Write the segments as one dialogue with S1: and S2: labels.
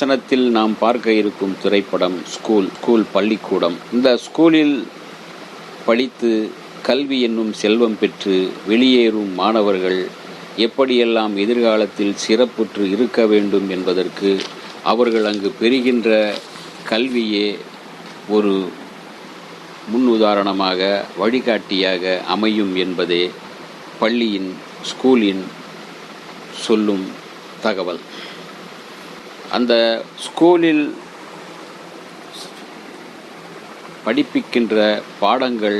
S1: வசனத்தில் நாம் பார்க்க இருக்கும் திரைப்படம் ஸ்கூல் ஸ்கூல் பள்ளிக்கூடம். இந்த ஸ்கூலில் படித்து கல்வி என்னும் செல்வம் பெற்று வெளியேறும் மாணவர்கள் எப்படியெல்லாம் எதிர்காலத்தில் சிறப்புற்று இருக்க வேண்டும் என்பதற்கு அவர்கள் அங்கு பெறுகின்ற கல்வியே ஒரு முன்னுதாரணமாக வழிகாட்டியாக அமையும் என்பதே பள்ளியின் ஸ்கூலின் சொல்லும் தகவல். அந்த ஸ்கூலில் படிப்பிக்கின்ற பாடங்கள்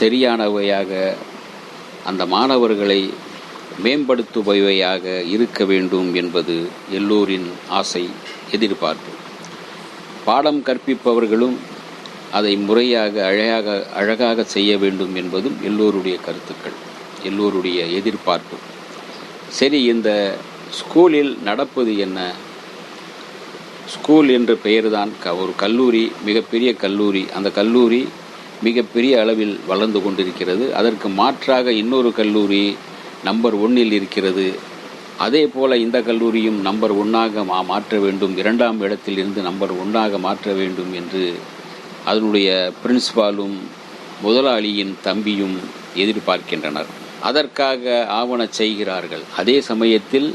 S1: சரியானவையாக அந்த மாணவர்களை மேம்படுத்துபவையாக இருக்க வேண்டும் என்பது எல்லோரின் ஆசை எதிர்பார்ப்பு. பாடம் கற்பிப்பவர்களும் அதை முறையாக அழகாக அழகாக செய்ய வேண்டும் என்பதும் எல்லோருடைய கருத்துக்கள் எல்லோருடைய எதிர்பார்ப்பு. சரி இந்த ஸ்கூலில் நடப்பது என்ன? ஸ்கூல் என்ற பெயர்தான் க ஒரு கல்லூரி மிகப்பெரிய கல்லூரி. அந்த கல்லூரி மிகப்பெரிய அளவில் வளர்ந்து கொண்டிருக்கிறது. அதற்கு மாற்றாக இன்னொரு கல்லூரி நம்பர் ஒன்னில் இருக்கிறது. அதே போல இந்த கல்லூரியும் நம்பர் ஒன்னாக மா மாற்ற வேண்டும். இரண்டாம் இடத்தில் இருந்து நம்பர் ஒன்னாக மாற்ற வேண்டும் என்று அதனுடைய பிரின்சிபாலும் முதலாளியின் தம்பியும் எதிர்பார்க்கின்றனர். அதற்காக ஆவண செய்கிறார்கள். அதே சமயத்தில்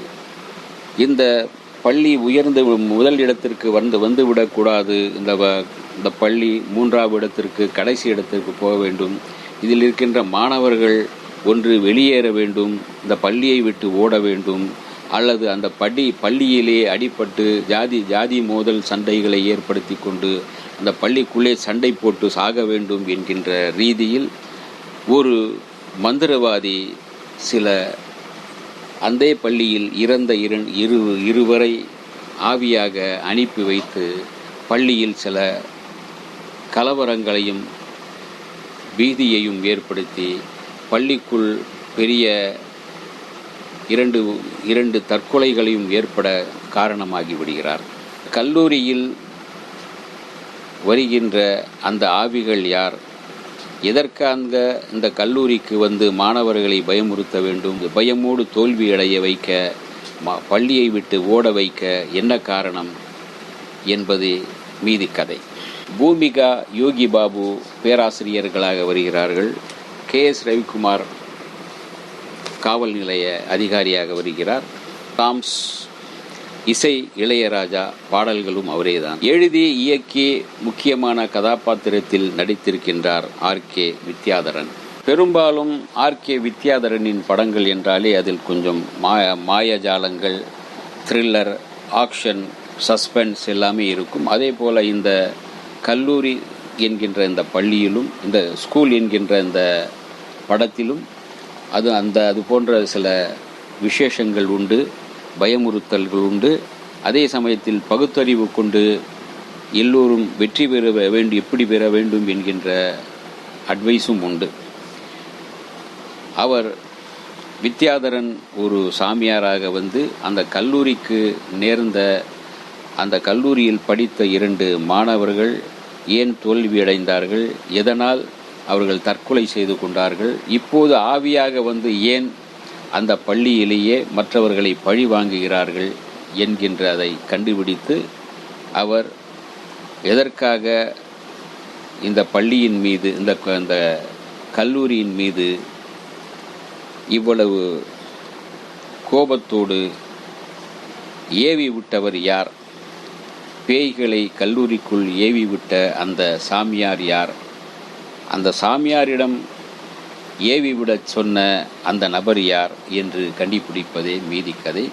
S1: இந்த பள்ளி உயர்ந்து முதல் இடத்திற்கு வந்து வந்து விடக்கூடாது இந்த வ- இந்த பள்ளி மூன்றாவது இடத்திற்கு கடைசி இடத்திற்கு போக வேண்டும். இதில் இருக்கின்ற மாணவர்கள் ஒன்று வெளியேற வேண்டும் இந்த பள்ளியை விட்டு ஓட வேண்டும் அல்லது அந்த பள்ளி பள்ளியிலே அடிபட்டு ஜாதி ஜாதி மோதல் சண்டைகளை ஏற்படுத்தி கொண்டு அந்த பள்ளிக்குள்ளே சண்டை போட்டு சாக வேண்டும் என்கின்ற ரீதியில் ஒரு மந்திரவாதி சில அந்த பள்ளியில் இறந்த இரு இரு இருவரை ஆவியாக அனுப்பி வைத்து பள்ளியில் சில கலவரங்களையும் பீதியையும் ஏற்படுத்தி பள்ளிக்குள் பெரிய இரண்டு இரண்டு தற்கொலைகளையும் ஏற்பட காரணமாகி விடுகிறார். கல்லூரியில் வருகின்ற அந்த ஆவிகள் யார்? எதற்காக இந்த கல்லூரிக்கு வந்து மாணவர்களை பயமுறுத்த வேண்டும்? பயமோடு தோல்வி அடைய வைக்க பள்ளியை விட்டு ஓட வைக்க என்ன காரணம் என்பது மீதி கதை. பூமிகா யோகி பாபு பேராசிரியர்களாக வருகிறார்கள். கே எஸ் ரவிக்குமார் காவல் நிலைய அதிகாரியாக வருகிறார். தாம்ஸ் இசை இளையராஜா பாடல்களும் அவரேதான். எழுதி இயக்கி முக்கியமான கதாபாத்திரத்தில் நடித்திருக்கின்றார் ஆர். கே. வித்யாதரன். பெரும்பாலும் ஆர். கே. வித்யாதரனின் படங்கள் என்றாலே அதில் கொஞ்சம் மாய மாயஜாலங்கள் த்ரில்லர் ஆக்ஷன் சஸ்பென்ஸ் எல்லாமே இருக்கும். அதே போல் இந்த கல்லூரி என்கின்ற இந்த பள்ளியிலும் இந்த ஸ்கூல் என்கின்ற இந்த படத்திலும் அது அந்த அது போன்ற சில விசேஷங்கள் உண்டு. பயமுறுத்தல்கள் உண்டு. அதே சமயத்தில் பகுத்தறிவு கொண்டு எல்லோரும் வெற்றி பெற வேண்டும் எப்படி பெற வேண்டும் என்கின்ற அட்வைஸும் உண்டு. அவர் வித்யாதரன் ஒரு சாமியாராக வந்து அந்த கல்லூரிக்கு நேர்ந்த அந்த கல்லூரியில் படித்த இரண்டு மாணவர்கள் ஏன் தோல்வியடைந்தார்கள் எதனால் அவர்கள் தற்கொலை செய்து கொண்டார்கள் இப்போது ஆவியாக வந்து ஏன் அந்த பள்ளியிலேயே மற்றவர்களை பழி வாங்குகிறார்கள் என்கின்ற அதை கண்டுபிடித்து அவர் எதற்காக இந்த பள்ளியின் மீது இந்த இந்த கல்லூரியின் மீது இவ்வளவு கோபத்தோடு ஏவி விட்டவர் யார்? பேய்களை கல்லூரிக்குள் ஏவி விட்ட அந்த சாமியார் யார்? அந்த சாமியாரிடம் ஏவி விடச் சொன்ன அந்த நபர் யார் என்று கண்டுபிடிப்பதே மீதி கதை.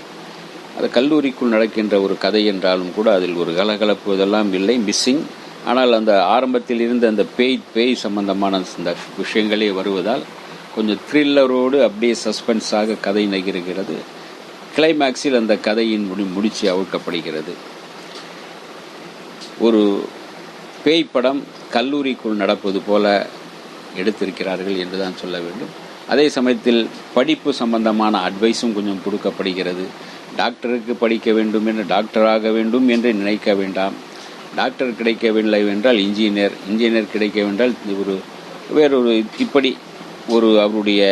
S1: அது கல்லூரிக்குள் நடக்கின்ற ஒரு கதை என்றாலும் கூட அதில் ஒரு கலகலப்பு இதெல்லாம் இல்லை மிஸ்ஸிங் ஆனால் அந்த ஆரம்பத்தில் இருந்த அந்த பேய் பேய் சம்பந்தமான இந்த விஷயங்களே வருவதால் கொஞ்சம் த்ரில்லரோடு அப்படியே சஸ்பென்ஸாக கதை நகருகிறது. கிளைமேக்ஸில் அந்த கதையின் முடி முடிச்சு அவுக்கப்படுகிறது. ஒரு பேய் படம் கல்லூரிக்குள் நடப்பது போல எடுத்திருக்கிறார்கள் என்று தான் சொல்ல வேண்டும். அதே சமயத்தில் படிப்பு சம்பந்தமான அட்வைஸும் கொஞ்சம் கொடுக்கப்படுகிறது. டாக்டருக்கு படிக்க வேண்டும் என்று டாக்டராக வேண்டும் என்று நினைக்க வேண்டாம். டாக்டர் கிடைக்கவில்லை என்றால் இன்ஜினியர் இன்ஜினியர் கிடைக்கவென்றால் ஒரு வேறொரு இப்படி ஒரு அவருடைய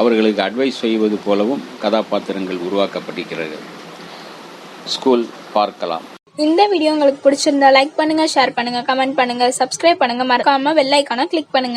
S1: அவர்களுக்கு அட்வைஸ் செய்வது போலவும் கதாபாத்திரங்கள் உருவாக்கப்பட்டிருக்கிறது. ஸ்கூல் பார்க்கலாம்.
S2: இந்த வீடியோ உங்களுக்கு பிடிச்சிருந்தா லைக் பண்ணுங்க ஷேர் பண்ணுங்க கமெண்ட் பண்ணுங்க சப்ஸ்கிரைப் பண்ணுங்க. மறக்காம வெள்ளைக்கான கிளிக் பண்ணுங்க.